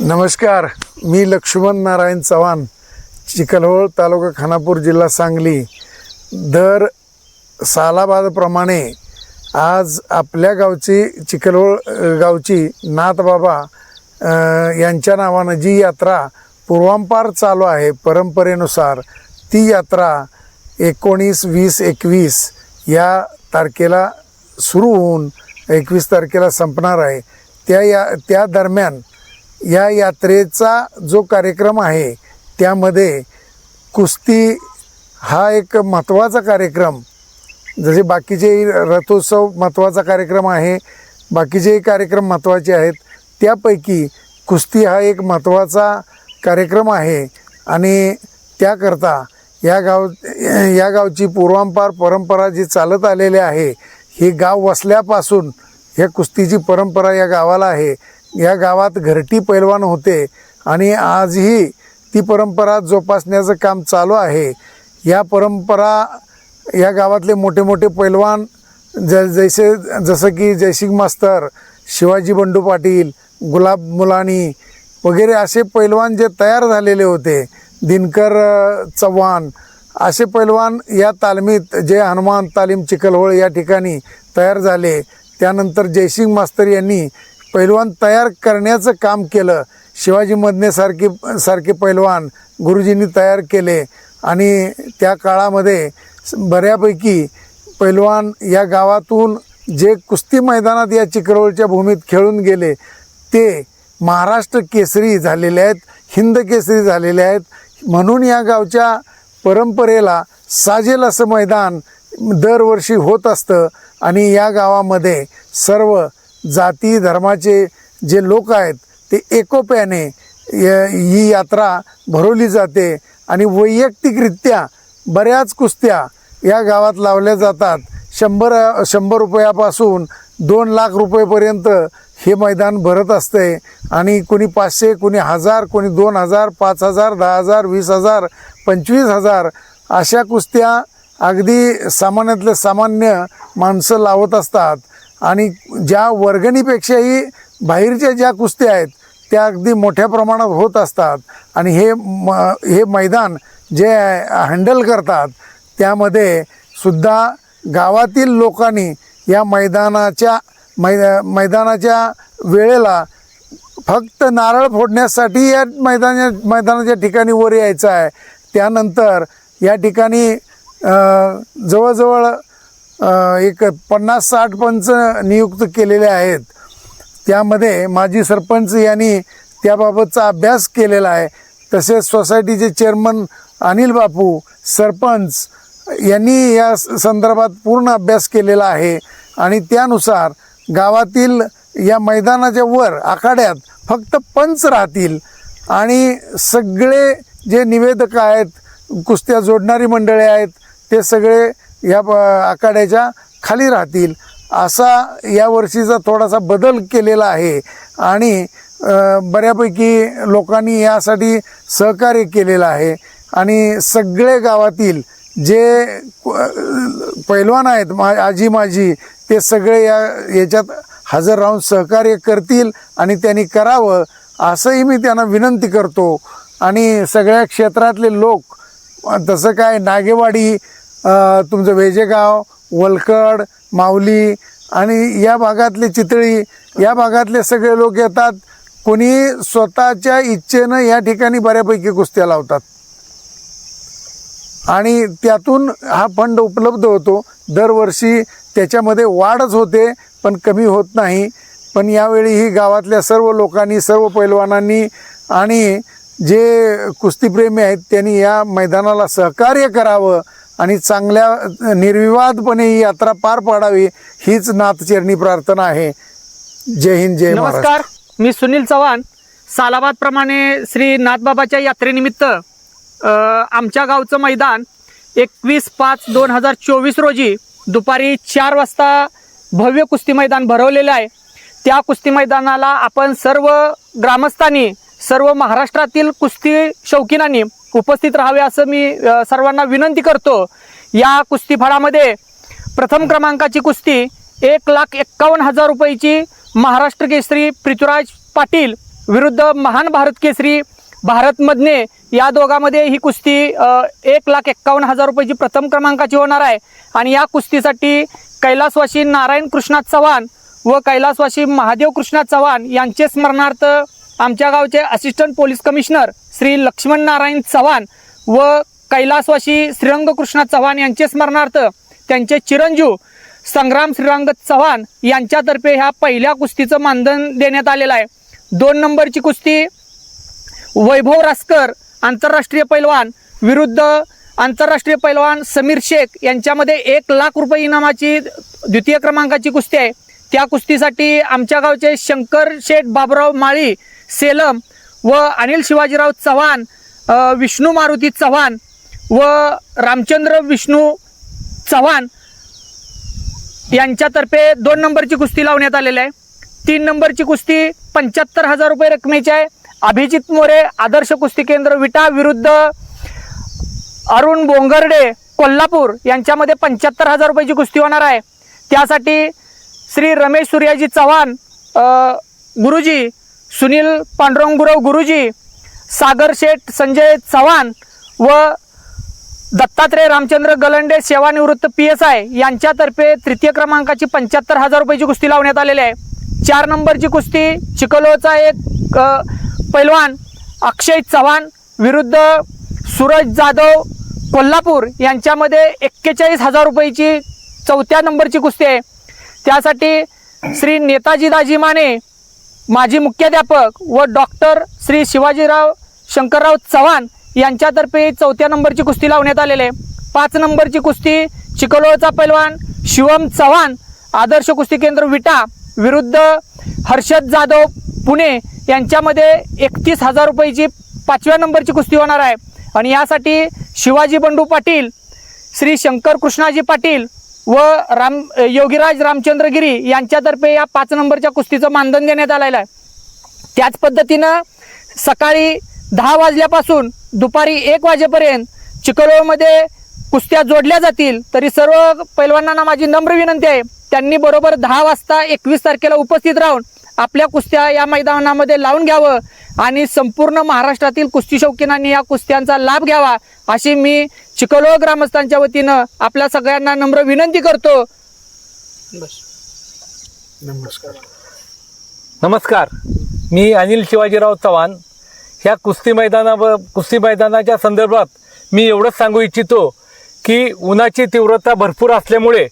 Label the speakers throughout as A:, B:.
A: नमस्कार मी लक्ष्मण नारायण चव्हाण चिखलहोळ तालुका खानापूर जिल्हा सांगली. दर सालाबादप्रमाणे आज आपल्या गावची चिखलहोळ गावची नाथबाबा यांच्या नावानं जी यात्रा पूर्वांपार चालू आहे परंपरेनुसार ती यात्रा एकोणीस वीस एकवीस या तारखेला सुरू होऊन एकवीस तारखेला संपणार आहे. त्या या त्या दरम्यान या यात्रेचा जो कार्यक्रम आहे त्यामध्ये कुस्ती हा एक महत्त्वाचा कार्यक्रम. जसे बाकीचे रथोत्सव महत्त्वाचा कार्यक्रम आहे बाकीचेही कार्यक्रम महत्त्वाचे आहेत त्यापैकी कुस्ती हा एक महत्त्वाचा कार्यक्रम आहे. आणि त्याकरता या गाव या गावची पूर्वांपार परंपरा जी चालत आलेली आहे हे गाव वसल्यापासून ह्या कुस्तीची परंपरा या गावाला आहे. या गावात घरटी पैलवान होते आणि आजही ती परंपरा जोपासण्याचं काम चालू आहे. या परंपरा या गावातले मोठे मोठे पैलवान ज जैसे जसं की जयसिंग मास्तर शिवाजी बंडू पाटील गुलाब मुलानी वगैरे असे पैलवान जे तयार झालेले होते दिनकर चव्हाण असे पैलवान या तालमीत जे हनुमान तालीम चिखलहोळ या ठिकाणी तयार झाले. त्यानंतर जयसिंग मास्तर यांनी पैलवान तयार करण्याचं काम केलं. शिवाजी मदने सारखे सारखे पैलवान गुरुजींनी तयार केले. आणि त्या काळामध्ये बऱ्यापैकी पैलवान या गावातून जे कुस्ती मैदानात या चिखलहोळच्या भूमीत खेळून गेले ते महाराष्ट्र केसरी झालेले आहेत हिंद केसरी झालेले आहेत. म्हणून या गावच्या परंपरेला साजेल असं मैदान दरवर्षी होत असतं. आणि या गावामध्ये सर्व जाती धर्माचे जे लोक आहेत ते एकोप्याने य- ही यात्रा भरवली जाते आणि वैयक्तिकरित्या बऱ्याच कुस्त्या या गावात लावल्या जातात. शंभर शंभर रुपयापासून दोन लाख रुपयेपर्यंत हे मैदान भरत असते आणि कोणी पाचशे कोणी हजार कोणी दोन हजार पाच हजार दहा हजार वीस हजार पंचवीस हजार अशा कुस्त्या अगदी सामान्यातले सामान्य माणसं लावत असतात. आणि ज्या वर्गणीपेक्षाही बाहेरच्या ज्या कुस्त्या आहेत त्या अगदी मोठ्या प्रमाणात होत असतात. आणि हे म हे मैदान जे हँडल करतात त्यामध्ये सुद्धा गावातील लोकांनी या मैदानाच्या मै मैदानाच्या वेळेला फक्त नारळ फोडण्यासाठी या मैदाना मैदानाच्या ठिकाणी वर यायचं आहे. त्यानंतर या ठिकाणी जवळजवळ एक पन्नास साठ पंच नियुक्त केलेले आहेत. त्यामध्ये माजी सरपंच यांनी त्याबाबतचा अभ्यास केलेला आहे. तसेच सोसायटीचे चेअरमन अनिल बापू सरपंच यांनी या स- संदर्भात पूर्ण अभ्यास केलेला आहे. आणि त्यानुसार गावातील या मैदानाच्या वर आखाड्यात फक्त पंच राहतील. आणि सगळे जे निवेदक आहेत कुस्त्या जोडणारी मंडळे आहेत ते सगळे या आखाड्याच्या खाली राहतील. असा यावर्षीचा थोडासा बदल केलेला आहे. आणि बऱ्यापैकी लोकांनी यासाठी सहकार्य केलेलं आहे. आणि सगळे गावातील जे पैलवान आहेत मा आजी माझी ते सगळे या याच्यात हजर राहून सहकार्य करतील आणि त्यांनी करावं असंही मी त्यांना विनंती करतो. आणि सगळ्या क्षेत्रातले लोक तसं काय नागेवाडी तुमचं वेजेगाव वलकड माऊली आणि या भागातले चितळी या भागातले सगळे लोक येतात. कोणी स्वतःच्या इच्छेनं या ठिकाणी बऱ्यापैकी कुस्त्या लावतात. आणि त्यातून हा फंड उपलब्ध होतो. दरवर्षी त्याच्यामध्ये वाढच होते पण कमी होत नाही. पण यावेळी ही गावातल्या सर्व लोकांनी सर्व पैलवानांनी आणि जे कुस्तीप्रेमी आहेत त्यांनी या मैदानाला सहकार्य करावं. आणि चांगल्या निर्विवादपणे ही यात्रा पार पाडावी हीच नाथचरणी प्रार्थना आहे. जय हिंद जय
B: नमस्कार मी सुनील चव्हाण. सालाबाद प्रमाणे श्री नाथबाबाच्या यात्रेनिमित्त आमच्या गावचं मैदान एकवीस पाच दोन हजार चोवीस रोजी दुपारी चार वाजता भव्य कुस्ती मैदान भरवलेलं आहे. त्या कुस्ती मैदानाला आपण सर्व ग्रामस्थांनी सर्व महाराष्ट्रातील कुस्ती शौकीनांनी उपस्थित राहावे असं मी सर्वांना विनंती करतो. या कुस्ती फळामध्ये प्रथम क्रमांकाची कुस्ती एक लाख एक्कावन्न हजार रुपयाची महाराष्ट्र केसरी पृथ्वीराज पाटील विरुद्ध महान भारत केसरी भारत मदने या दोघांमध्ये ही कुस्ती एक लाख एक्कावन्न हजार रुपयाची प्रथम क्रमांकाची होणार आहे. आणि या कुस्तीसाठी कैलासवासी नारायण कृष्णा चव्हाण व कैलासवासी महादेव कृष्णा चव्हाण यांचे स्मरणार्थ आमच्या गावचे assistant police commissioner Shri Laxman Narayan Chavan व कैलासवासी श्रीरंगकृष्णा चव्हाण यांचे स्मरणार्थ त्यांचे चिरंजीव संग्राम श्रीरंग चव्हाण यांच्यातर्फे ह्या पहिल्या कुस्तीचं मानधन देण्यात आलेलं आहे. दोन नंबरची कुस्ती वैभव रासकर आंतरराष्ट्रीय पैलवान विरुद्ध आंतरराष्ट्रीय पैलवान समीर शेख यांच्यामध्ये एक लाख रुपये इनामाची द्वितीय क्रमांकाची कुस्ती आहे. त्या कुस्तीसाठी आमच्या गावचे शंकर शेठ बाबराव माळी सेलम व अनिल शिवाजीराव चव्हाण विष्णू मारुती चव्हाण व रामचंद्र विष्णू चव्हाण यांच्यातर्फे दोन नंबरची कुस्ती लावण्यात आलेली आहे. तीन नंबरची कुस्ती पंच्याहत्तर हजार रुपये रकमेची आहे. अभिजित मोरे आदर्श कुस्ती केंद्र विटा विरुद्ध अरुण बोंगर्डे कोल्हापूर यांच्यामध्ये पंच्याहत्तर हजार रुपयाची कुस्ती होणार आहे. त्यासाठी श्री रमेश सूर्याजी चव्हाण गुरुजी सुनील पांडुरंगुराव गुरुजी सागर शेठ संजय चव्हाण व दत्तात्रय रामचंद्र गलंडे सेवानिवृत्त पी एस आय यांच्यातर्फे तृतीय क्रमांकाची पंच्याहत्तर हजार रुपयाची कुस्ती लावण्यात आलेली आहे. चार नंबरची कुस्ती चिकलोचा एक पैलवान अक्षय चव्हाण विरुद्ध सूरज जाधव कोल्हापूर यांच्यामध्ये एक्केचाळीस हजार रुपयाची चौथ्या नंबरची कुस्ती आहे. त्यासाठी श्री नेताजी दाजी माने माजी मुख्याध्यापक व डॉक्टर श्री शिवाजीराव शंकरराव चव्हाण यांच्यातर्फे चौथ्या नंबरची कुस्ती लावण्यात आलेले आहे. पाच नंबरची कुस्ती चिकलोळचा पैलवान शिवम चव्हाण आदर्श कुस्ती केंद्र विटा विरुद्ध हर्षद जाधव पुणे यांच्यामध्ये एकतीस हजार रुपयाची पाचव्या नंबरची कुस्ती होणार आहे. आणि यासाठी शिवाजी बंडू पाटील श्री शंकर कृष्णाजी पाटील व राम योगीराज रामचंद्र गिरी यांच्यातर्फे या पाच नंबरच्या कुस्तीचं मानधन देण्यात आलेलं आहे. त्याच पद्धतीनं सकाळी दहा वाजल्यापासून दुपारी एक वाजेपर्यंत चिखलोळमध्ये कुस्त्या जोडल्या जातील तरी सर्व पैलवानांना माझी नम्र विनंती आहे त्यांनी बरोबर दहा वाजता एकवीस तारखेला उपस्थित राहून आपल्या कुस्त्या या मैदानामध्ये लावून घ्यावं आणि संपूर्ण महाराष्ट्रातील कुस्ती शौकीनांनी या कुस्त्यांचा लाभ घ्यावा अशी मी चिकलोळ ग्रामस्थांच्या वतीनं आपल्या सगळ्यांना नम्र विनंती करतो.
A: नमस्कार.
C: नमस्कार. मी अनिल शिवाजीराव चव्हाण. ह्या कुस्ती मैदाना कुस्ती मैदानाच्या संदर्भात मी एवढंच सांगू इच्छितो की उन्हाची तीव्रता भरपूर असल्यामुळे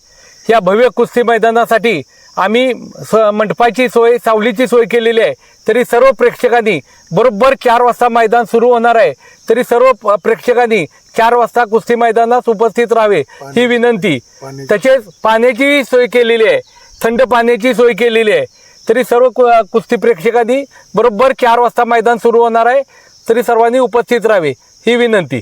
C: या भव्य कुस्ती मैदानासाठी आम्ही स मंडपाची सोय सावलीची सोय केलेली आहे. तरी सर्व प्रेक्षकांनी बरोबर चार वाजता मैदान सुरू होणार आहे. तरी सर्व प्रेक्षकांनी चार वाजता कुस्ती मैदानात उपस्थित राहावे ही विनंती. तसेच पाण्याची सोय केलेली आहे. थंड पाण्याची सोय केलेली आहे. तरी सर्व कु- कुस्ती प्रेक्षकांनी बरोबर चार वाजता मैदान सुरू होणार आहे. तरी सर्वांनी उपस्थित राहावे ही विनंती.